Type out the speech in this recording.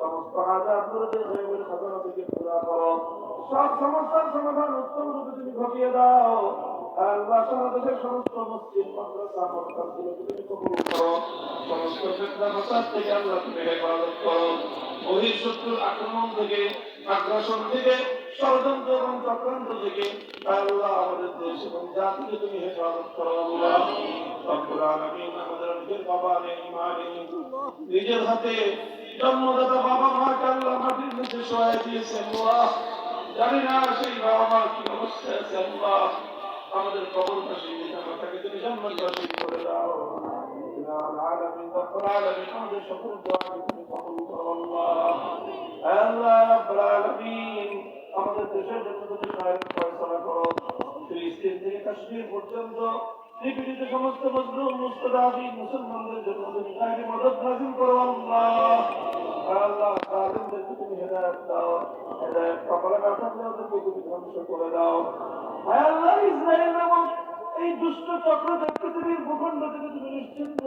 সমস্ত হাজার দুরুদের থেকে পুরা করো। সব সমস্যার সমাধান উত্তম রূপে তুমি ঘটিয়ে দাও। আল্লাহ বাংলাদেশের সমস্ত মসজিদ, মাদ্রাসা, মসজিদগুলোকে তুমি কবুল করো। সমস্ত ফিতনা থেকে আল্লাহ তুমি হেফাজত করো। বহিঃশত্রুর আক্রমণ থেকে, আগ্রাসন থেকে, ষড়যন্ত্র এবং চক্রান্ত থেকে আল্লাহ আমাদের দেশ এবং জাতিকে তুমি হেফাজত করো, আল্লাহ। রব্বুল আলামিন আমাদের নিজের বাবা নেই মা নিজের হাতে জন্মদাতা বাবা মাকে আল্লাহ মাটির মধ্যে সহায় দিয়েছে আল্লাহ। জানি না সেই বাবা মা কি অবস্থায় আছে, আল্লাহ। আমাদের কবর পাশে তাকে তুমি বাসী করে দাও। আলামিন, রব্বুল আলামিন আমাদের সকল দোয়াকে রব্বুল আলামিন আমাদের দেশের জন্য তুমি সহায়তা ফয়সালা করো। ফিলিস্তিন থেকে কাশ্মীর পর্যন্ত পৃথিবীতে সমস্ত মজলুম মুস্তাদাবি মুসলমানদের জন্য তুমি তাকে মদত নাজিল করো আল্লাহ। পৃথিবীর ভূখণ্ড থেকে তুমি নিশ্চিন্ত